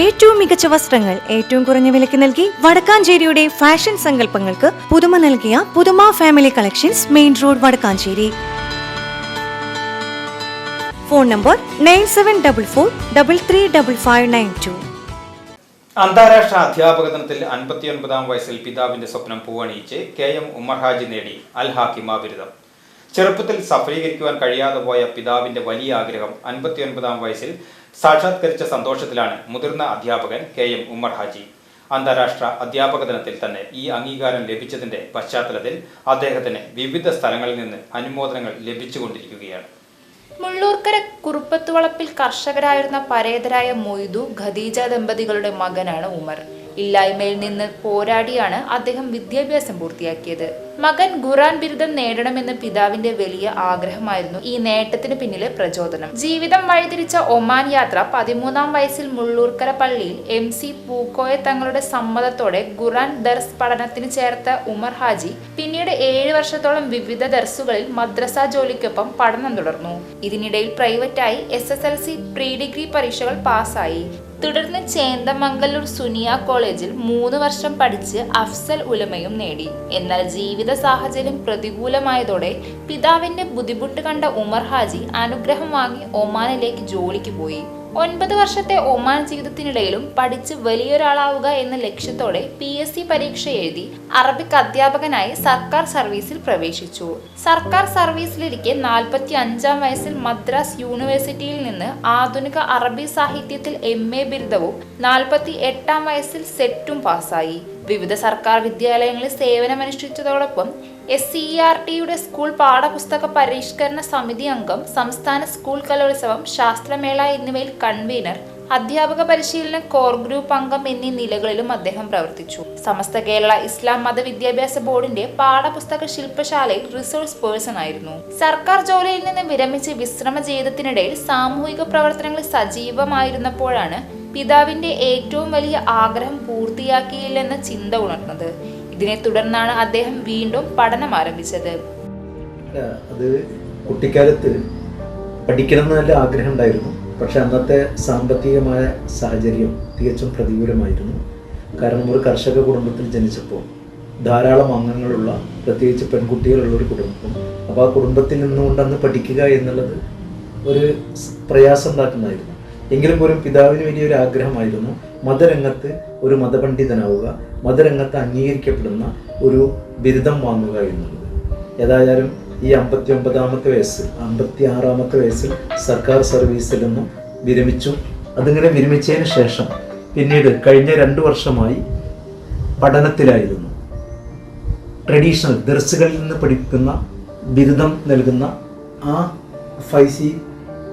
ഏറ്റവും മികച്ച വസ്ത്രങ്ങൾ ഏറ്റവും കുറഞ്ഞ വിലയ്ക്ക് നൽകി വടക്കാഞ്ചേരിയുടെ ഫാഷൻ സങ്കല്പങ്ങൾക്ക് പുതുമ നൽകിയ പുതുമ family collections main road Vadakkanchery. Phone number nine seven double four double three double five nine two അന്താരാഷ്ട്ര അധ്യാപക ദിനത്തിൽ അൻപത്തിയൊൻപതാം വയസ്സിൽ പിതാവിന്റെ സ്വപ്നം പൂവണിയിച്ച് കെ എം ഉമർഹാജി നേടി അൽ ഹാക്കിമ ബിരുദം. ചെറുപ്പത്തിൽ സഫലീകരിക്കുവാൻ കഴിയാതെ പോയ പിതാവിന്റെ വലിയ ആഗ്രഹം അൻപത്തിയൊൻപതാം വയസ്സിൽ സാക്ഷാത്കരിച്ച സന്തോഷത്തിലാണ് മുതിർന്ന അധ്യാപകൻ കെ എം ഉമ്മർ ഹാജി. അന്താരാഷ്ട്ര അധ്യാപക ദിനത്തിൽ തന്നെ ഈ അംഗീകാരം ലഭിച്ചതിന്റെ പശ്ചാത്തലത്തിൽ അദ്ദേഹത്തിന് വിവിധ സ്ഥലങ്ങളിൽ നിന്ന് അനുമോദനങ്ങൾ ലഭിച്ചുകൊണ്ടിരിക്കുകയാണ്. മുള്ളൂർക്കര കുറുപ്പത്തുവളപ്പിൽ കർഷകരായിരുന്ന പരേതരായ മൊയ്തു ഖദീജ ദമ്പതികളുടെ മകനാണ് ഉമർ. ഇല്ലായ്മയിൽ നിന്ന് പോരാടിയാണ് അദ്ദേഹം വിദ്യാഭ്യാസം പൂർത്തിയാക്കിയത്. മകൻ ഖുറാൻ ബിരുദം നേടണമെന്ന് പിതാവിന്റെ വലിയ ആഗ്രഹമായിരുന്നു ഈ നേട്ടത്തിന് പിന്നിലെ പ്രചോദനം. ജീവിതം വഴിതിരിച്ച ഒമാൻ യാത്ര പതിമൂന്നാം വയസ്സിൽ മുള്ളൂർക്കര പള്ളിയിൽ എം സി പൂക്കോയ തങ്ങളുടെ സമ്മതത്തോടെ ഖുറാൻ ദർസ് പഠനത്തിന് ചേർത്ത ഉമർ ഹാജി പിന്നീട് ഏഴ് വർഷത്തോളം വിവിധ ദർസുകളിൽ മദ്രസ ജോലിക്കൊപ്പം പഠനം തുടർന്നു. ഇതിനിടയിൽ പ്രൈവറ്റായി S S L C pre degree പരീക്ഷകൾ പാസ്സായി. തുടർന്ന് ചേന്ദമംഗലൂർ സുനിയ കോളേജിൽ മൂന്ന് വർഷം പഠിച്ച് അഫ്സൽ ഉലമയും നേടി. എന്നാൽ ജീവിത സാഹചര്യം പ്രതികൂലമായതോടെ പിതാവിന്റെ ബുദ്ധിമുട്ട് കണ്ട ഉമർ ഹാജി അനുഗ്രഹം വാങ്ങി ഒമാനിലേക്ക് ജോലിക്ക് പോയി. ഒൻപത് വർഷത്തെ ഒമാൻ ജീവിതത്തിനിടയിലും പഠിച്ച് വലിയൊരാളാവുക എന്ന ലക്ഷ്യത്തോടെ പി എസ് സി പരീക്ഷ എഴുതി അറബിക് അധ്യാപകനായി സർക്കാർ സർവീസിൽ പ്രവേശിച്ചു. സർക്കാർ സർവീസിലിരിക്കെ നാൽപ്പത്തി അഞ്ചാം വയസ്സിൽ മദ്രാസ് യൂണിവേഴ്സിറ്റിയിൽ നിന്ന് ആധുനിക അറബി സാഹിത്യത്തിൽ എം എ ബിരുദവും നാൽപ്പത്തി എട്ടാം വയസ്സിൽ സെറ്റും പാസ്സായി. വിവിധ സർക്കാർ വിദ്യാലയങ്ങളിൽ സേവനമനുഷ്ഠിച്ചതോടൊപ്പം എസ് സി ആർ ടിയുടെ സ്കൂൾ പാഠപുസ്തക പരിഷ്കരണ സമിതി അംഗം സംസ്ഥാന സ്കൂൾ കലോത്സവം ശാസ്ത്രമേള എന്നിവയിൽ കൺവീനർ അധ്യാപക പരിശീലന കോർ ഗ്രൂപ്പ് അംഗം എന്നീ നിലകളിലും അദ്ദേഹം പ്രവർത്തിച്ചു. സമസ്ത കേരള ഇസ്ലാം മത വിദ്യാഭ്യാസ ബോർഡിന്റെ പാഠപുസ്തക ശില്പശാലയിൽ റിസോഴ്സ് പേഴ്സൺ ആയിരുന്നു. സർക്കാർ ജോലിയിൽ നിന്ന് വിരമിച്ച് വിശ്രമ ജീവിതത്തിനിടയിൽ സാമൂഹിക പ്രവർത്തനങ്ങളിൽ സജീവമായിരുന്നപ്പോഴാണ് പിതാവിന്റെ ഏറ്റവും വലിയ ആഗ്രഹം പൂർത്തിയാക്കിയില്ലെന്ന ചിന്ത ഉണർന്നത്. ഇതിനെ തുടർന്നാണ് അദ്ദേഹം വീണ്ടും പഠനം ആരംഭിച്ചത്. അത് കുട്ടിക്കാലത്ത് പഠിക്കണം എന്ന് നല്ല ആഗ്രഹം ഉണ്ടായിരുന്നു. പക്ഷെ അന്നത്തെ സാമ്പത്തികമായ സാഹചര്യം തികച്ചും പ്രതികൂലമായിരുന്നു. കാരണം ഒരു കർഷക കുടുംബത്തിൽ ജനിച്ചപ്പോൾ ധാരാളം അംഗങ്ങളുള്ള പ്രത്യേകിച്ച് പെൺകുട്ടികളുള്ള ഒരു കുടുംബം. അപ്പോൾ ആ കുടുംബത്തിൽ നിന്നുകൊണ്ടന്ന് പഠിക്കുക എന്നുള്ളത് ഒരു പ്രയാസം ഉണ്ടാക്കുന്നതായിരുന്നു. എങ്കിലും പോലും പിതാവിന് വലിയൊരു ആഗ്രഹമായിരുന്നു മതരംഗത്ത് ഒരു മതപണ്ഡിതനാവുക മതരംഗത്ത് അംഗീകരിക്കപ്പെടുന്ന ഒരു ബിരുദം വാങ്ങുക എന്നുള്ളത്. ഏതായാലും ഈ അമ്പത്തി ഒമ്പതാമത്തെ വയസ്സിൽ അമ്പത്തി ആറാമത്തെ വയസ്സിൽ സർക്കാർ സർവീസിൽ നിന്നും വിരമിച്ചു. അതിങ്ങനെ വിരമിച്ചതിന് ശേഷം പിന്നീട് കഴിഞ്ഞ രണ്ട് വർഷമായി പഠനത്തിലായിരുന്നു. ട്രഡീഷണൽ ദർസുകളിൽ നിന്ന് പഠിക്കുന്ന ബിരുദം നൽകുന്ന ആ ഫൈസി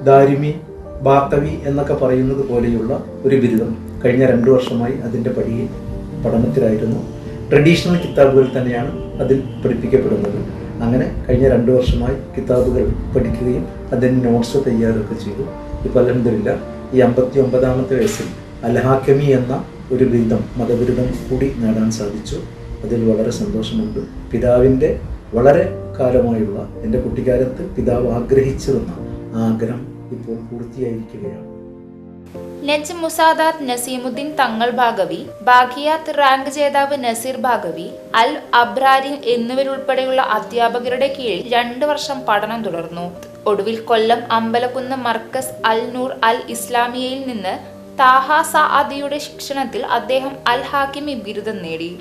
ദാരിമി ബാത്തവി എന്നൊക്കെ പറയുന്നത് പോലെയുള്ള ഒരു ബിരുദം കഴിഞ്ഞ രണ്ട് വർഷമായി അതിന്റെ പടിയിൽ പഠനത്തിലായിരുന്നു. ട്രഡീഷണൽ കിതാബുകൾ തന്നെയാണ് അതിൽ പഠിപ്പിക്കപ്പെടുന്നത്. അങ്ങനെ കഴിഞ്ഞ രണ്ട് വർഷമായി കിതാബുകൾ പഠിക്കുകയും അതിന് നോട്ട്സ് തയ്യാറൊക്കെ ചെയ്തു. ഇപ്പോൾ അലഹമില്ല ഈ അമ്പത്തി ഒമ്പതാമത്തെ വയസ്സിൽ അൽഹാക്കമി എന്ന ഒരു ബിരുദം മതബിരുദം കൂടി നേടാൻ സാധിച്ചു. അതിൽ വളരെ സന്തോഷമുണ്ട്. പിതാവിന്റെ വളരെ കാലമായുള്ള എന്റെ കുട്ടിക്കാലത്ത് പിതാവ് ആഗ്രഹിച്ചിരുന്ന ആഗ്രഹം ഇപ്പോൾ പൂർത്തിയായിരിക്കുകയാണ്. നജ് മുസാദാത്ത് നസീമുദ്ദീൻ തങ്ങൾ ഭാഗവി ബാഖിയാത്ത് റാങ്ക് ജേതാവ് നസീർ ഭാഗവി അൽ അബ്രാരി എന്നിവരുൾപ്പെടെയുള്ള അധ്യാപകരുടെ കീഴിൽ രണ്ടു വർഷം പഠനം തുടർന്നു. ഒടുവിൽ കൊല്ലം അമ്പലക്കുന്ന് മർക്കസ് അൽ നൂർ അൽ ഇസ്ലാമിയയിൽ നിന്ന് താഹ സഅദിയുടെ ശിക്ഷണത്തിൽ അദ്ദേഹം അൽ ഹാക്കിമി ബിരുദം നേടി.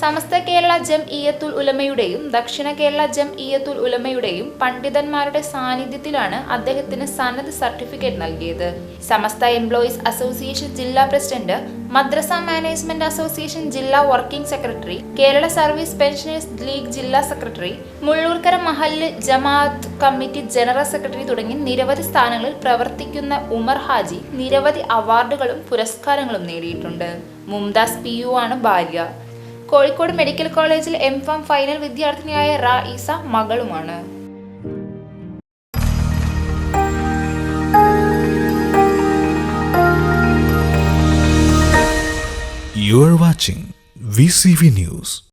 സമസ്ത കേരള ജം ഇയത്തുൽ ഉലമയുടെയും ദക്ഷിണ കേരള ജം ഇയത്തുൽ ഉലമയുടെയും പണ്ഡിതന്മാരുടെ സാന്നിധ്യത്തിലാണ് അദ്ദേഹത്തിന് സന്നദ്ധ സർട്ടിഫിക്കറ്റ് നൽകിയത്. സമസ്ത എംപ്ലോയീസ് അസോസിയേഷൻ ജില്ലാ പ്രസിഡന്റ് മദ്രസ മാനേജ്മെന്റ് അസോസിയേഷൻ ജില്ലാ working secretary Kerala service pensioners league ജില്ലാ സെക്രട്ടറി മുള്ളൂർക്കര മഹല്ല് ജമാഅത്ത് കമ്മിറ്റി ജനറൽ സെക്രട്ടറി തുടങ്ങി നിരവധി സ്ഥാനങ്ങളിൽ പ്രവർത്തിക്കുന്ന ഉമർ ഹാജി നിരവധി അവാർഡുകളും പുരസ്കാരങ്ങളും നേടിയിട്ടുണ്ട്. മുംതാസ് പി യു ആണ് ഭാര്യ. കോഴിക്കോട് മെഡിക്കൽ കോളേജിൽ എം ഫാം ഫൈനൽ വിദ്യാർത്ഥിനിയായ റായിസ മകളുമാണ് You are watching VCV News.